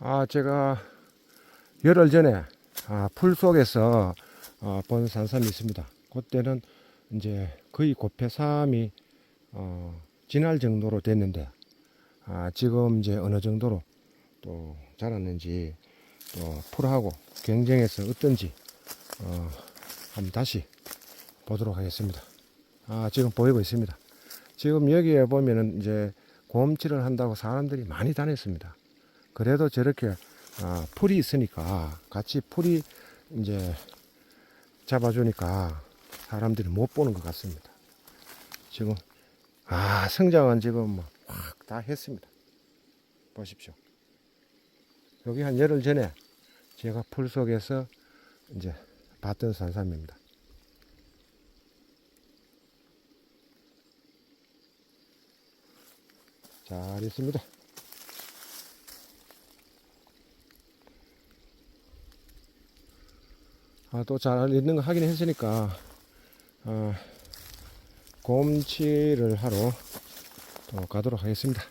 아, 제가 열흘 전에 아, 풀 속에서 어, 본 산삼이 있습니다. 그때는 이제 거의 고폐삼이 어, 지날 정도로 됐는데 아, 지금 이제 어느 정도로 또 자랐는지 또 풀하고 경쟁해서 어떤지 어, 한번 다시 보도록 하겠습니다. 아, 지금 보이고 있습니다. 지금 여기에 보면은 이제 곰치를 한다고 사람들이 많이 다녔습니다. 그래도 저렇게 아, 풀이 있으니까 같이 풀이 이제 잡아주니까 사람들이 못 보는 것 같습니다. 지금 아 성장은 지금 뭐확다 했습니다. 보십시오. 여기 한 열흘 전에 제가 풀 속에서 이제 봤던 산삼입니다. 잘 있습니다. 아, 또 잘 있는 거 확인했으니까, 아, 곰치를 하러 또 가도록 하겠습니다.